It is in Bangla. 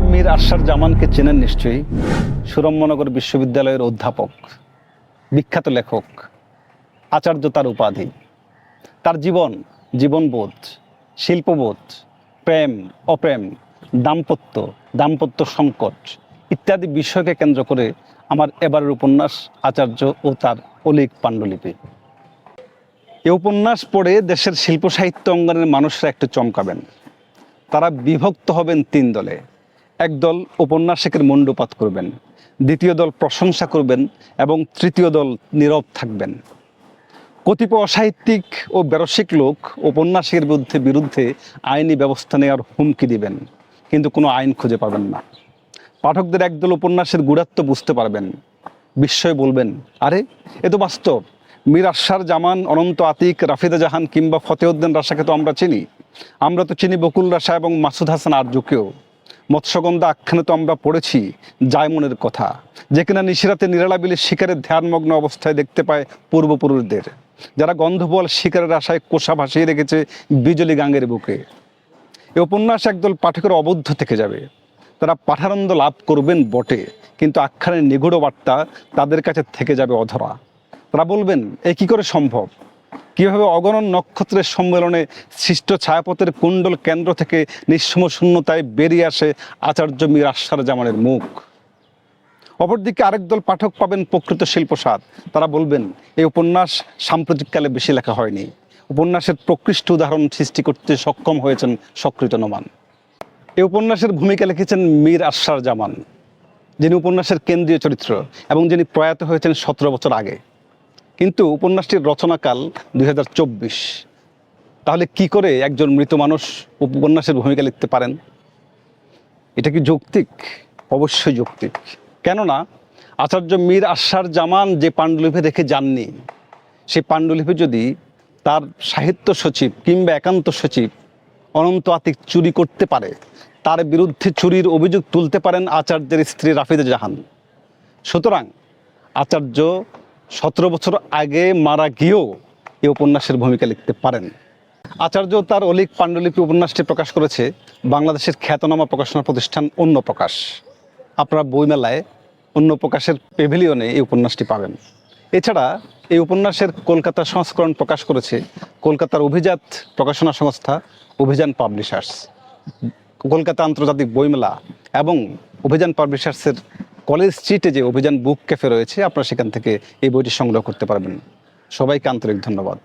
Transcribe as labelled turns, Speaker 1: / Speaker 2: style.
Speaker 1: আপনারা মীর আরশার জামানকে চেনেন নিশ্চয়ই। সুরম্যনগর বিশ্ববিদ্যালয়ের অধ্যাপক, বিখ্যাত লেখক, আচার্য তার উপাধি। তার জীবন, জীবনবোধ, শিল্পবোধ, প্রেম, অপ্রেম, দাম্পত্য দাম্পত্য সংকট ইত্যাদি বিষয়কে কেন্দ্র করে আমার এবারের উপন্যাস আচার্য ও তার অলিক পাণ্ডুলিপি। এ উপন্যাস পড়ে দেশের শিল্প সাহিত্য অঙ্গনের মানুষরা একটু চমকাবেন। তারা বিভক্ত হবেন তিন দলে। একদল উপন্যাসকের মণ্ডপাত করবেন, দ্বিতীয় দল প্রশংসা করবেন এবং তৃতীয় দল নীরব থাকবেন। কতিপয় অসাহিত্যিক ও ব্যবসায়িক লোক উপন্যাসের বিরুদ্ধে বিরুদ্ধে আইনি ব্যবস্থা নেওয়ার হুমকি দিবেন, কিন্তু কোনো আইন খুঁজে পাবেন না। পাঠকদের একদল উপন্যাসের গুড়াত্ব বুঝতে পারবেন। বিস্ময় বলবেন, আরে, এ তো বাস্তব। মীর আশার জামান, অনন্ত আতিক, রাফিদা জাহান কিংবা ফতেউদ্দিন রাশাকে তো আমরা চিনি। আমরা তো চিনি বকুল রাশা এবং মাসুদ হাসান আর্যকেও মৎস্যগন্ধা আখ্যানে তো আমরা পড়েছি জায়মনের কথা, যে কিনা নিশিরাতে নিরালাবিলি শিকারের ধ্যানমগ্ন অবস্থায় দেখতে পায় পূর্বপুরুষদের, যারা গন্ধবল শিকারের আশায় কোষা ভাসিয়ে রেখেছে বিজলি গাঙ্গের বুকে। এ উপন্যাস একদল পাঠকের অবদ্ধ থেকে যাবে। তারা পাঠানন্দ লাভ করবেন বটে, কিন্তু আখ্যানের নিগুড় বার্তা তাদের কাছে থেকে যাবে অধরা। তারা বলবেন, এ কি করে সম্ভব? কীভাবে অগণন নক্ষত্রের সম্মেলনে সৃষ্ট ছায়াপথের কুণ্ডল কেন্দ্র থেকে নিঃসম শূন্যতায় বেরিয়ে আসে আচার্য মীর আশার জামানের মুখ। অপরদিকে আরেক দল পাঠক পাবেন প্রকৃত শিল্পসাদ তারা বলবেন, এই উপন্যাস সাম্প্রতিককালে বেশি লেখা হয়নি। উপন্যাসের প্রকৃষ্ট উদাহরণ সৃষ্টি করতে সক্ষম হয়েছেন সক্রিয় নোমান এই উপন্যাসের ভূমিকা লিখেছেন মীর আশার জামান, যিনি উপন্যাসের কেন্দ্রীয় চরিত্র এবং যিনি প্রয়াত হয়েছেন সতেরো বছর আগে। কিন্তু উপন্যাসটির রচনাকাল দুই হাজার চব্বিশ। তাহলে কি করে একজন মৃত মানুষ উপন্যাসের ভূমিকা লিখতে পারেন? এটা কি যৌক্তিক? অবশ্যই যৌক্তিক। কেননা আচার্য মীর আশার জামান যে পাণ্ডুলিপি রেখে যাননি, সেই পাণ্ডুলিপি যদি তার সাহিত্য সচিব কিংবা একান্ত সচিব অনন্ত আতিক চুরি করতে পারে, তার বিরুদ্ধে চুরির অভিযোগ তুলতে পারেন আচার্যের স্ত্রী রাফিদা জাহান। সুতরাং আচার্য সতেরো বছর আগে মারা গিয়েও এই উপন্যাসের ভূমিকা লিখতে পারেন। আচার্য তার অলিক পাণ্ডুলিপি উপন্যাসটি প্রকাশ করেছে বাংলাদেশের খ্যাতনামা প্রকাশনা প্রতিষ্ঠান অন্য প্রকাশ আপনারা বইমেলায় অন্য প্রকাশের পেভিলিয়নে এই উপন্যাসটি পাবেন। এছাড়া এই উপন্যাসের কলকাতা সংস্করণ প্রকাশ করেছে কলকাতার অভিজাত প্রকাশনা সংস্থা অভিযান পাবলিশার্স। কলকাতা আন্তর্জাতিক বইমেলা এবং অভিযান পাবলিশার্সের কলেজ স্ট্রিটে যে অভিযান বুক ক্যাফে রয়েছে, আপনারা সেখান থেকে এই বইটি সংগ্রহ করতে পারবেন। সবাইকে আন্তরিক ধন্যবাদ।